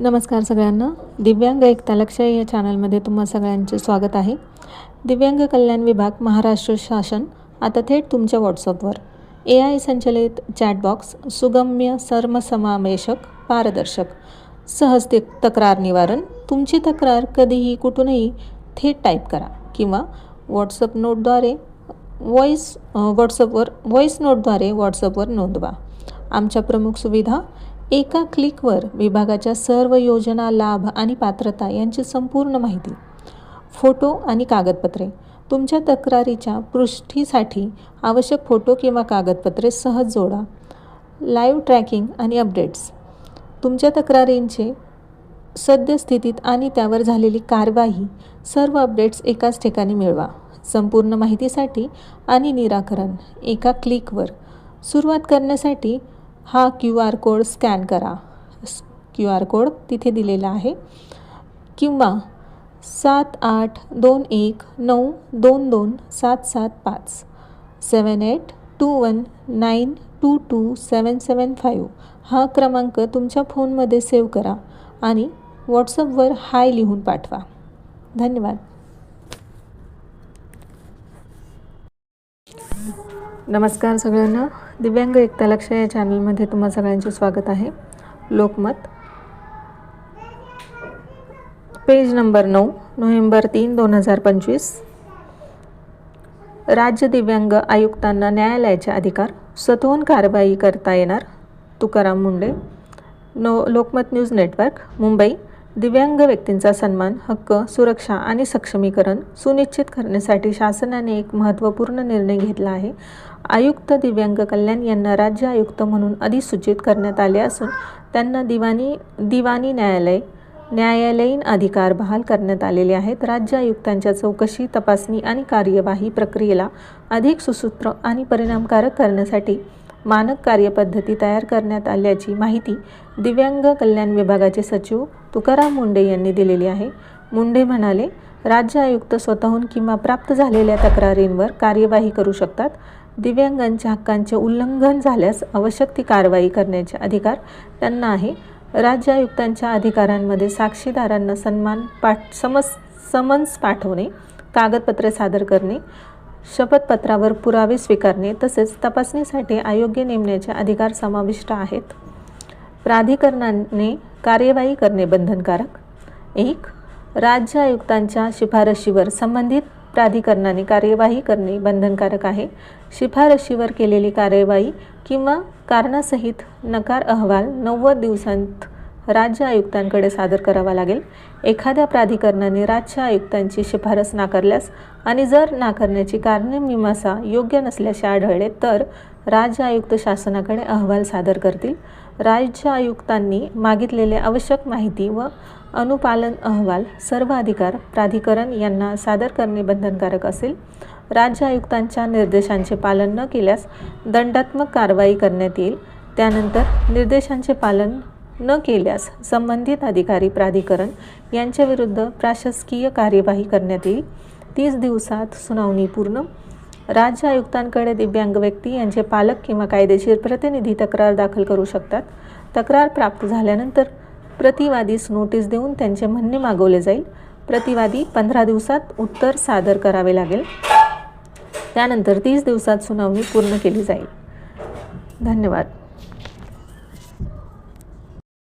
नमस्कार सगळ्यांना. दिव्यांग एकता लक्ष या चॅनलमध्ये तुम्हा सगळ्यांचे स्वागत आहे. दिव्यांग कल्याण विभाग महाराष्ट्र शासन आता थेट तुमच्या व्हॉट्सअपवर. ए आय संचलित चॅटबॉक्स सुगम्य सर्मसमावेशक पारदर्शक सहज ते तक्रार निवारण. तुमची तक्रार कधीही कुठूनही थेट टाईप करा किंवा व्हॉट्सअप नोटद्वारे व्हॉईस व्हॉट्सअपवर व्हॉईस नोटद्वारे व्हॉट्सअपवर नोंदवा. आमच्या प्रमुख सुविधा एका क्लिकवर विभागाच्या सर्व योजना लाभ आणि पात्रता यांची संपूर्ण माहिती फोटो आणि कागदपत्रे तुमच्या तक्रारीच्या पृष्ठीसाठी आवश्यक फोटो किंवा कागदपत्रे सहज जोडा. लाईव्ह ट्रॅकिंग आणि अपडेट्स. तुमच्या तक्रारींचे सद्यस्थितीत आणि त्यावर झालेली कारवाई सर्व अपडेट्स एकाच ठिकाणी मिळवा. संपूर्ण माहितीसाठी आणि निराकरण एका क्लिकवर. सुरुवात करण्यासाठी हा क्यू आर कोड स्कॅन करा. क्यू आर कोड तिथे दिलेला आहे. किंवा सात आठ दोन एक नऊ दोन दोन सात सात पाच. Seven eight two one nine two two seven seven five हा क्रमांक तुमच्या फोनमध्ये सेव्ह करा आणि व्हॉट्सअपवर हाय लिहून पाठवा. धन्यवाद. नमस्कार सगळ्यांना. दिव्यांग एकता लक्ष या चॅनलमध्ये तुम्हा सगळ्यांचे स्वागत आहे. लोकमत. पेज नंबर नऊ नोव्हेंबर तीन दोन हजार पंचवीस. राज्य दिव्यांग आयुक्तांना न्यायालयाचे अधिकार. स्वतःहून कारवाई करता येणार. तुकाराम मुंडे. नो लोकमत न्यूज नेटवर्क मुंबई. दिव्यांग व्यक्तींचा सन्मान हक्क सुरक्षा आणि सक्षमीकरण सुनिश्चित करण्यासाठी शासनाने एक महत्त्वपूर्ण निर्णय घेतला आहे. आयुक्त दिव्यांग कल्याण यांना राज्य आयुक्त म्हणून अधिसूचित करण्यात आले असून त्यांना दिवाणी दिवाणी न्यायालय न्यायालयीन अधिकार बहाल करण्यात आलेले आहेत. राज्य आयुक्तांच्या चौकशी तपासणी आणि कार्यवाही प्रक्रियेला अधिक सुसूत्र आणि परिणामकारक करण्यासाठी मानक कार्यपद्धती तयार करण्यात आल्याची माहिती दिव्यांग कल्याण विभागाचे सचिव तुकाराम मुंडे यांनी दिलेली आहे. मुंडे म्हणाले राज्य आयुक्त स्वतःहून किंवा प्राप्त झालेल्या तक्रारींवर कार्यवाही करू शकतात. दिव्यांगांच्या हक्कांचे उल्लंघन झाल्यास आवश्यक ती कारवाई करण्याचे अधिकार त्यांना आहे. राज्य आयुक्तांच्या अधिकारांमध्ये साक्षीदारांना सन्मान पाठ समस समन्स पाठवणे कागदपत्रे सादर करणे शपथपत्रावर पुरावे स्वीकारणे तसेच तपासणीसाठी अयोग्य नेमण्याचे अधिकार समाविष्ट आहेत. प्राधिकरणाने कार्यवाही करणे बंधनकारक. एक राज्य आयुक्तांच्या शिफारशीवर संबंधित प्राधिकरणाने कार्यवाही करणे बंधनकारक आहे. शिफारशीवर केलेली कार्यवाही किंवा कारणासहित नकार अहवाल नव्वद दिवसांत राज्य आयुक्तांकडे सादर करावा लागेल. एखाद्या प्राधिकरणाने राज्य आयुक्तांची शिफारस नाकारल्यास आणि जर नाकारण्याची कारणे मीमासा योग्य नसल्याचे आढळले तर राज्य आयुक्त शासनाकडे अहवाल सादर करतील. राज्य आयुक्तांनी मागितलेले आवश्यक माहिती व अनुपालन अहवाल सर्व अधिकार प्राधिकरण यांना सादर करणे बंधनकारक असेल. राज्य आयुक्तांच्या निर्देशांचे पालन न केल्यास दंडात्मक कारवाई करण्यात येईल. त्यानंतर निर्देशांचे पालन न केल्यास संबंधित अधिकारी प्राधिकरण यांच्याविरुद्ध प्रशासकीय कार्यवाही करण्यात येईल. तीस दिवसात सुनावणी पूर्ण. राज्य आयुक्तांकडे दिव्यांग व्यक्ती यांचे पालक किंवा कायदेशीर प्रतिनिधी तक्रार दाखल करू शकतात. तक्रार प्राप्त झाल्यानंतर प्रतिवादीस नोटीस देऊन त्यांचे म्हणणे मागवले जाईल. प्रतिवादी पंधरा दिवसात उत्तर सादर करावे लागेल. त्यानंतर तीस दिवसात सुनावणी पूर्ण केली जाईल. धन्यवाद.